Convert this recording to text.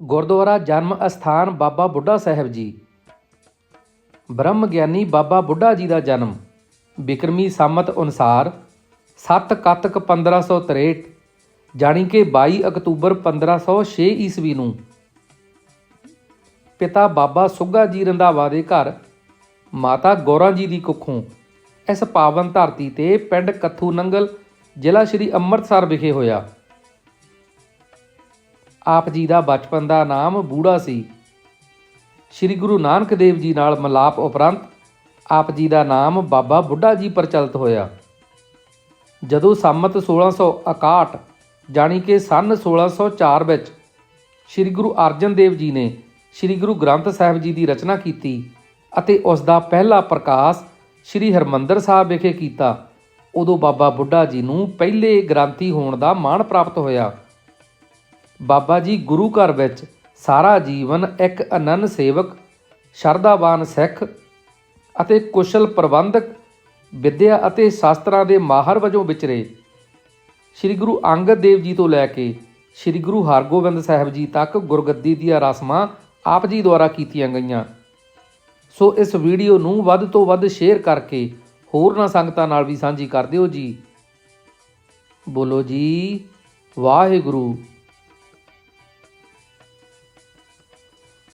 ਗੁਰਦੁਆਰਾ ਜਨਮ ਅਸਥਾਨ ਬਾਬਾ ਬੁੱਢਾ ਸਾਹਿਬ ਜੀ। ਬ੍ਰਹਮ ਗਿਆਨੀ ਬਾਬਾ ਬੁੱਢਾ ਜੀ ਦਾ ਜਨਮ। ਬਿਕਰਮੀ ਸੰਮਤ ਅਨੁਸਾਰ 7 ਕੱਤਕ 1563 ਜਾਣੀ ਕਿ 22 ਅਕਤੂਬਰ 1506 ਈਸਵੀ ਨੂੰ ਪਿਤਾ ਬਾਬਾ ਸੁੱਗਾ ਜੀ ਰੰਧਾਵਾ ਦੇ ਘਰ ਮਾਤਾ ਗੌਰਾਂ ਜੀ ਦੀ ਕੁੱਖੋਂ ਇਸ ਪਾਵਨ ਧਰਤੀ ਤੇ ਪਿੰਡ ਕੱਥੂ ਨੰਗਲ ਜ਼ਿਲ੍ਹਾ ਸ਼੍ਰੀ ਅੰਮ੍ਰਿਤਸਰ ਵਿਖੇ ਹੋਇਆ। ਆਪ ਜੀ ਦਾ ਬਚਪਨ ਦਾ ਨਾਮ ਬੂੜਾ ਸੀ। ਸ੍ਰੀ ਗੁਰੂ ਨਾਨਕ ਦੇਵ ਜੀ ਨਾਲ ਮਲਾਪ ਉਪਰੰਤ ਆਪ ਜੀ ਦਾ ਨਾਮ ਬਾਬਾ ਬੁੱਢਾ ਜੀ ਪ੍ਰਚਲਿਤ ਹੋਇਆ। ਜਦੋਂ ਸੰਮਤ 1661 ਜਾਣੀ ਕਿ ਸਨ 1604 ਵਿੱਚ ਸ੍ਰੀ ਗੁਰੂ ਅਰਜਨ ਦੇਵ ਜੀ ਨੇ ਸ੍ਰੀ ਗੁਰੂ ਗ੍ਰੰਥ ਸਾਹਿਬ ਜੀ ਦੀ ਰਚਨਾ ਕੀਤੀ ਅਤੇ ਉਸ ਦਾ ਪਹਿਲਾ ਪ੍ਰਕਾਸ਼ ਸ੍ਰੀ ਹਰਮੰਦਰ ਸਾਹਿਬ ਵਿਖੇ ਕੀਤਾ, ਉਦੋਂ ਬਾਬਾ ਬੁੱਢਾ ਜੀ ਨੂੰ ਪਹਿਲੇ ਗ੍ਰੰਥੀ ਹੋਣ ਦਾ ਮਾਣ ਪ੍ਰਾਪਤ ਹੋਇਆ। ਬਾਬਾ ਜੀ ਗੁਰੂ ਘਰ ਵਿੱਚ ਸਾਰਾ ਜੀਵਨ ਇੱਕ ਅਨੰਨ ਸੇਵਕ, ਸ਼ਰਧਾਵਾਨ ਸਿੱਖ ਅਤੇ ਕੁਸ਼ਲ ਪ੍ਰਬੰਧਕ ਵਿਦਿਆ ਅਤੇ ਸ਼ਾਸਤਰਾਂ ਦੇ ਮਾਹਰ ਵਜੋਂ ਵਿਚਰੇ ਸ੍ਰੀ ਗੁਰੂ ਅੰਗਦ ਦੇਵ ਜੀ ਤੋਂ ਲੈ ਕੇ ਸ੍ਰੀ ਗੁਰੂ ਹਰਗੋਬਿੰਦ ਸਾਹਿਬ ਜੀ ਤੱਕ ਗੁਰਗੱਦੀ ਦੀਆਂ ਰਸਮਾਂ ਆਪ ਜੀ ਦੁਆਰਾ ਕੀਤੀਆਂ ਗਈਆਂ। ਸੋ ਇਸ ਵੀਡੀਓ ਨੂੰ ਵੱਧ ਤੋਂ ਵੱਧ ਸ਼ੇਅਰ ਕਰਕੇ ਹੋਰਨਾਂ ਸੰਗਤਾਂ ਨਾਲ ਵੀ ਸਾਂਝੀ ਕਰ ਦਿਓ ਜੀ। ਬੋਲੋ ਜੀ, ਵਾਹਿਗੁਰੂ।